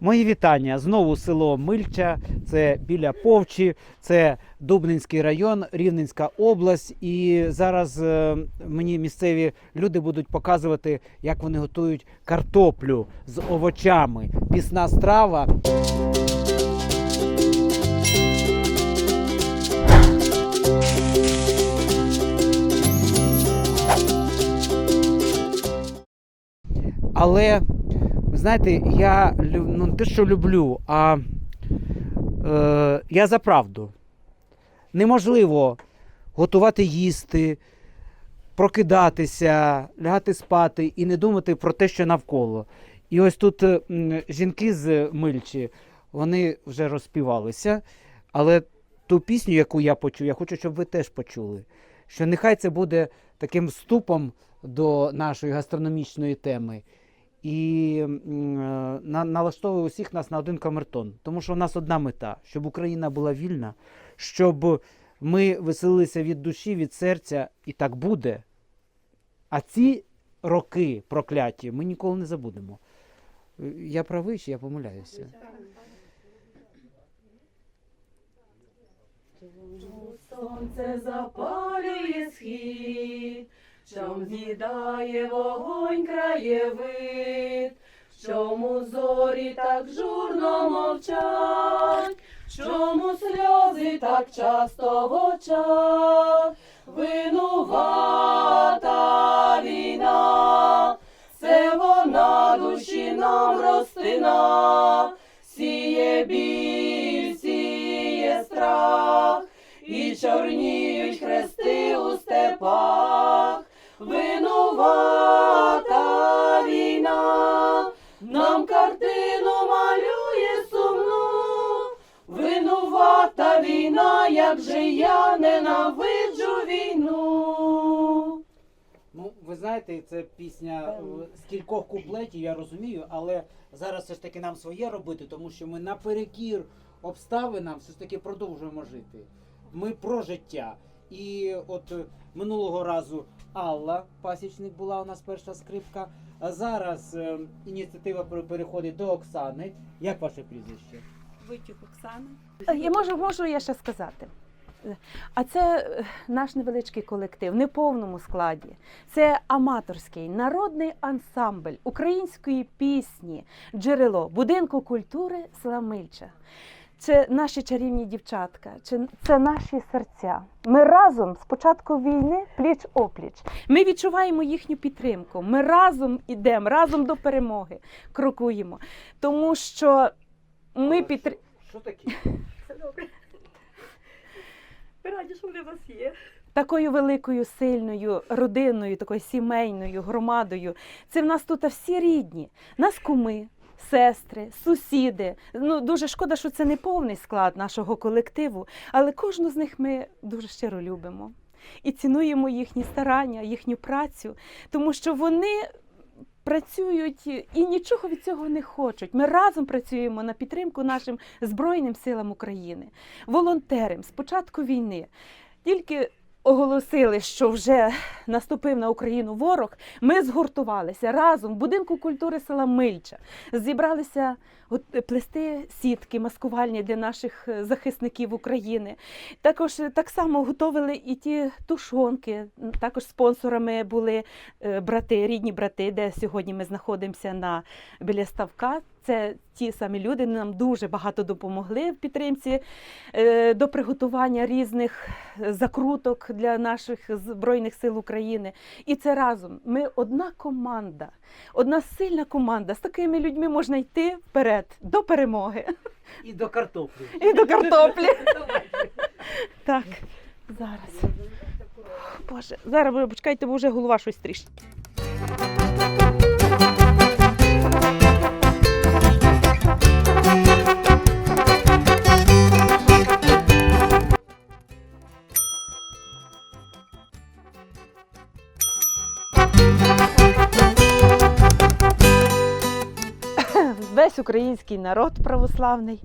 Мої вітання. Знову село Мильча, це біля Повчі, це Дубнинський район, Рівненська область. І зараз е, мені місцеві люди будуть показувати, як вони готують картоплю з овочами. Пісна страва. Але знаєте, я ну, не те, що люблю, а е, я за правду. Неможливо готувати їсти, прокидатися, лягати спати і не думати про те, що навколо. І ось тут е, жінки з Мильчі, вони вже розпівалися, але ту пісню, яку я почув, я хочу, щоб ви теж почули. Що нехай це буде таким вступом до нашої гастрономічної теми і е, на, налаштовує усіх нас на один камертон. Тому що у нас одна мета, щоб Україна була вільна, щоб ми веселилися від душі, від серця, і так буде. А ці роки прокляті ми ніколи не забудемо. Я правий чи я помиляюся? Сонце запалює схід, чом з'їдає вогонь краєвид, чому зорі так журно мовчать, чому сльози так часто в очах, винувата війна, це вона душі нам розтина, сіє біль, сіє страх. І чорніють хрести у степах, винувата війна, нам картину малює сумну, винувата війна, як же я ненавиджу війну. Ну, ви знаєте, це пісня е, з кількох куплетів, я розумію, але зараз все ж таки нам своє робити, тому що ми наперекір обставинам все ж таки продовжуємо жити. Ми про життя. І от минулого разу Алла Пасічник була у нас перша скрипка. А зараз е, ініціатива пере- переходить до Оксани. Як ваше прізвище? Витюк Оксана. Я можу, можу я ще сказати. А це е, наш невеличкий колектив, не в повному складі. Це аматорський народний ансамбль української пісні, джерело будинку культури села Мильча. Це наші чарівні дівчатка, це, це наші серця. Ми разом з початку війни пліч опліч. Ми відчуваємо їхню підтримку. Ми разом ідемо, разом до перемоги крокуємо. Тому що ми підтримуємо. Що таке? Все добре. Ми раді, що вони в нас є. такою великою, сильною родиною, такою сімейною громадою. Це в нас тут всі рідні, нас куми. Сестри, сусіди. Ну дуже шкода, що це не повний склад нашого колективу, але кожну з них ми дуже щиро любимо і цінуємо їхні старання, їхню працю, тому що вони працюють і нічого від цього не хочуть. Ми разом працюємо на підтримку нашим Збройним силам України, волонтерам з початку війни. Тільки оголосили, що вже наступив на Україну ворог, ми згуртувалися разом в будинку культури села Мильча. Зібралися от, плести сітки маскувальні для наших е, захисників України. Також е, так само готовили і ті тушонки. Також спонсорами були е, брати, рідні брати, де сьогодні ми знаходимося на біля ставка. Це ті самі люди нам дуже багато допомогли в підтримці е, до приготування різних е, закруток для наших збройних сил України. І це разом. Ми одна команда, одна сильна команда. З такими людьми можна йти вперед до перемоги І до картоплі. і до картоплі. Так, зараз. Боже, зараз почекайте, бо вже голова щось тріщить. Весь український народ православний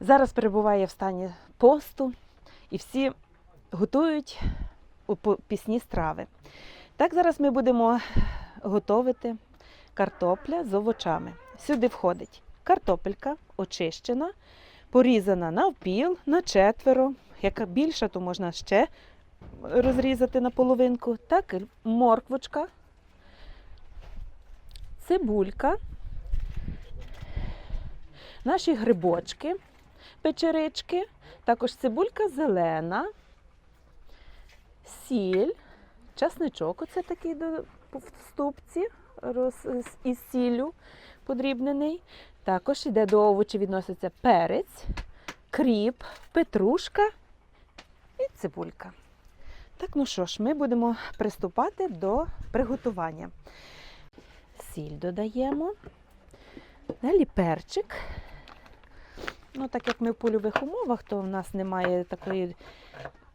зараз перебуває в стані посту, і всі готують пісні страви. Так зараз ми будемо готувати картопля з овочами. Сюди входить картопелька очищена, порізана навпіл, на четверо. Яка більша, то можна ще розрізати на половинку. Так, морквочка, цибулька, наші грибочки, печерички, також цибулька зелена, сіль, часничок, оце такий до, в ступці із сіллю подрібнений. Також йде до овочів відноситься перець, кріп, петрушка і цибулька. Так, ну що ж, ми будемо приступати до приготування. Сіль додаємо, далі перчик. Ну, так як ми в польових умовах, то в нас немає такої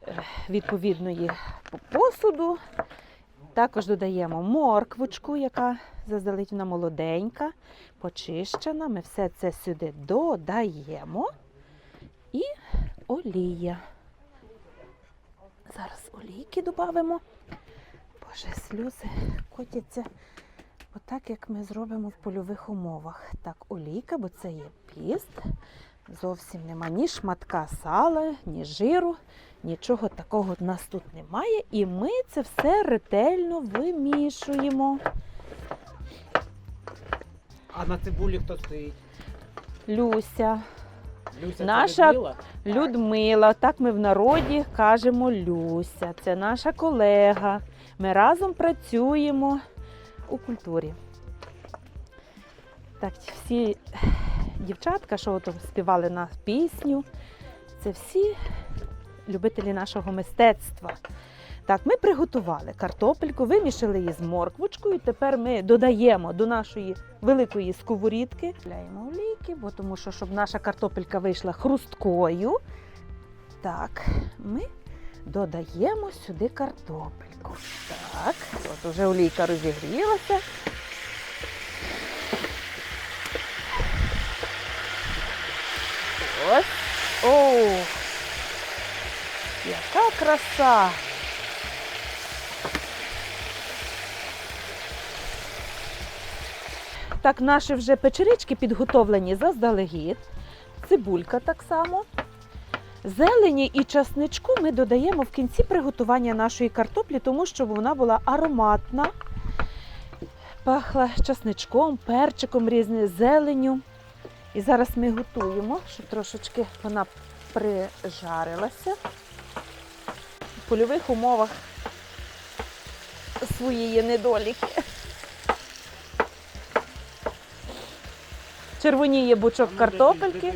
е, відповідної посуду. Також додаємо морквочку, яка заздалегідь вона молоденька, почищена. Ми все це сюди додаємо. І олія. Зараз олійки додамо. Боже, сльози котяться. Отак, як ми зробимо в польових умовах. Так, олійка, бо це є піст. Зовсім нема ні шматка сала, ні жиру, нічого такого в нас тут немає. І ми це все ретельно вимішуємо. А на цибулі хто стоїть? Люся, Люся, Наша- Людмила? Людмила, так ми в народі кажемо Люся. Це наша колега. Ми разом працюємо у культурі. Так, всі дівчатка, що от співали на пісню, це всі любителі нашого мистецтва. Так, ми приготували картопельку, вимішали її з морквочкою. Тепер ми додаємо до нашої великої сковорідки. Ляємо олійки, бо тому що, щоб наша картопелька вийшла хрусткою. Так, ми додаємо сюди картопельку. Так, от уже олійка розігрілася. Ось. О! Яка краса! Так, наші вже печерички підготовлені заздалегідь. Цибулька так само. Зелені і часничку ми додаємо в кінці приготування нашої картоплі, тому що вона була ароматна. Пахла часничком, перчиком різним, зеленю. І зараз ми готуємо, щоб трошечки вона прижарилася. Польових умовах свої недоліки. Червоніє бучок картопельки.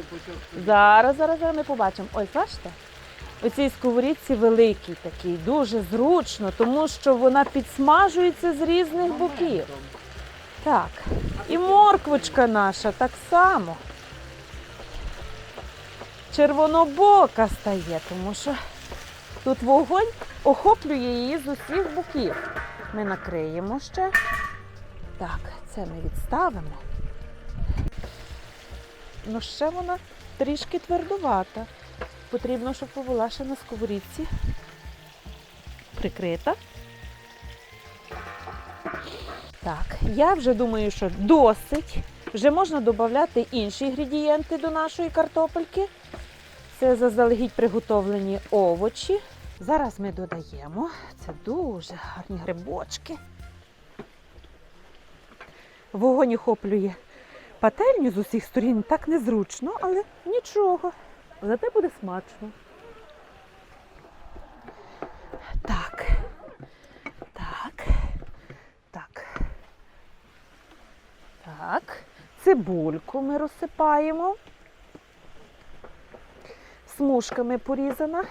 Зараз, зараз, зараз ми побачимо. Ось бачите? У цій сковорідці великий такий, дуже зручно, тому що вона підсмажується з різних боків. Так. І морквочка наша так само. Червонобока стає, тому що тут вогонь охоплює її з усіх боків. Ми накриємо ще. Так, це ми відставимо. Ну, ще вона трішки твердувата. Потрібно, щоб була ще на сковорідці прикрита. Так, я вже думаю, що досить. Вже можна додати інші інгредієнти до нашої картопельки. Це заздалегідь приготовлені овочі. Зараз ми додаємо. Це дуже гарні грибочки. Вогонь охоплює пательню з усіх сторін так незручно, але нічого. Зате буде смачно. Так. Так. Так. Так. Цибульку ми розсипаємо. Смужками порізана.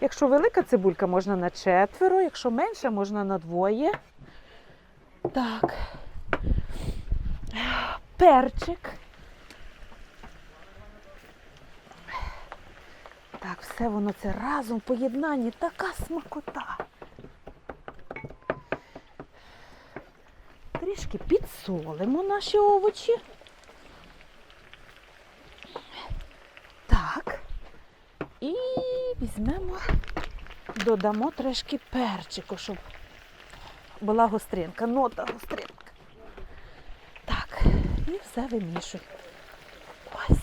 Якщо велика цибулька, можна на четверо, якщо менша, можна на двоє. Так. Перчик. Так, все воно це разом в поєднанні. Така смакота. Трішки підсолимо наші овочі. Так. І візьмемо, додамо трошки перчику, щоб була гостринка, нота гостринка. Так, і все вимішуємо. Ось.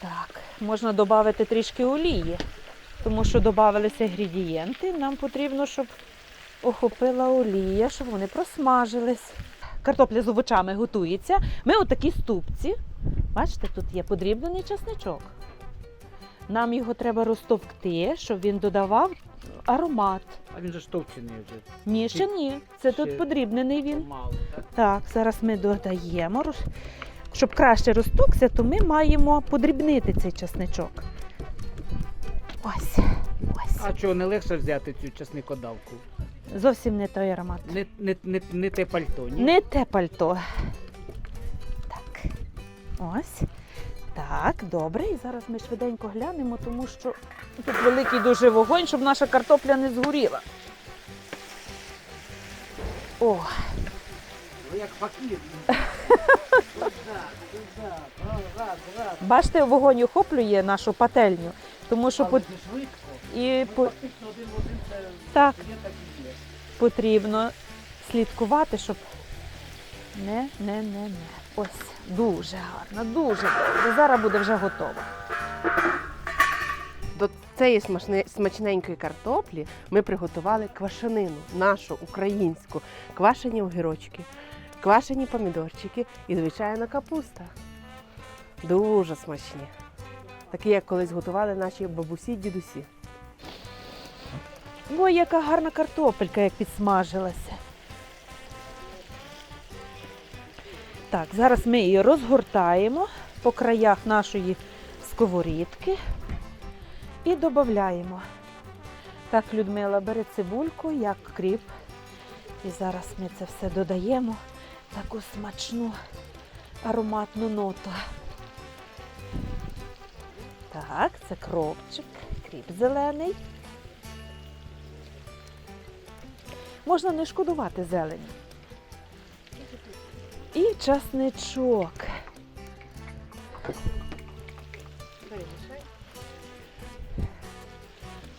Так, можна додати трішки олії, тому що додавалися інгредієнти. Нам потрібно, щоб охопила олія, щоб вони просмажились. Картопля з овочами готується. Ми отакі ступці. Бачите, тут є подрібнений часничок. Нам його треба розтовкти, щоб він додавав аромат. А він же ж товчений вже. Ні, ще ні. Це Ще- тут подрібнений він. Мало, так? Так, зараз ми додаємо. Щоб краще розтокся, то ми маємо подрібнити цей часничок. Ось. Ось. А чого не легше взяти цю часникодавку? Зовсім не той аромат. Не, не, не, не те пальто, ні? Не те пальто. Так. Ось. Так, добре. І зараз ми швиденько глянемо, тому що тут великий дуже вогонь, щоб наша картопля не згоріла. О, Ви як факір. бачите, вогонь охоплює нашу пательню, тому що це швидко. і по- Так. потрібно слідкувати, щоб не, не, не, не. Ось, дуже гарно, дуже добре. Зараз буде вже готово. До цієї смачненької картоплі ми приготували квашенину, нашу українську, квашені огірочки, квашені помідорчики і, звичайно, капуста. Дуже смачні. Такі, як колись готували наші бабусі й дідусі. Ой, яка гарна картопелька, як підсмажилася. Так, зараз ми її розгортаємо по краях нашої сковорідки і додаємо. Так, Людмила, бери цибульку, як кріп. І зараз ми це все додаємо. Таку смачну ароматну ноту. Так, це кропчик, кріп зелений. Можна не шкодувати зелені. І часничок.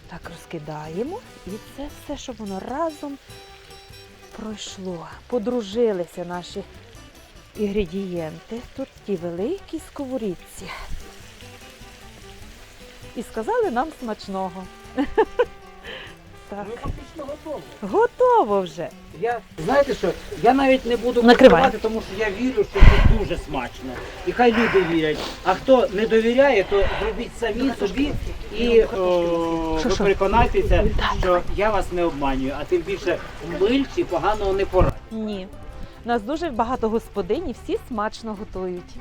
Так розкидаємо. І це все, щоб воно разом пройшло. Подружилися наші інгредієнти. Тут в тій великій сковорідці. І сказали нам смачного. Так. Ну, фактично готово. Готово вже. Я знаєте що? Я навіть не буду Накривай. куштувати, тому що я вірю, що це дуже смачно. І хай люди вірять. А хто не довіряє, то зробіть самі собі і о, ви переконайтеся, що я вас не обманюю, а тим більше мильці поганого не порадять. Ні. У нас дуже багато господинь і всі смачно готують.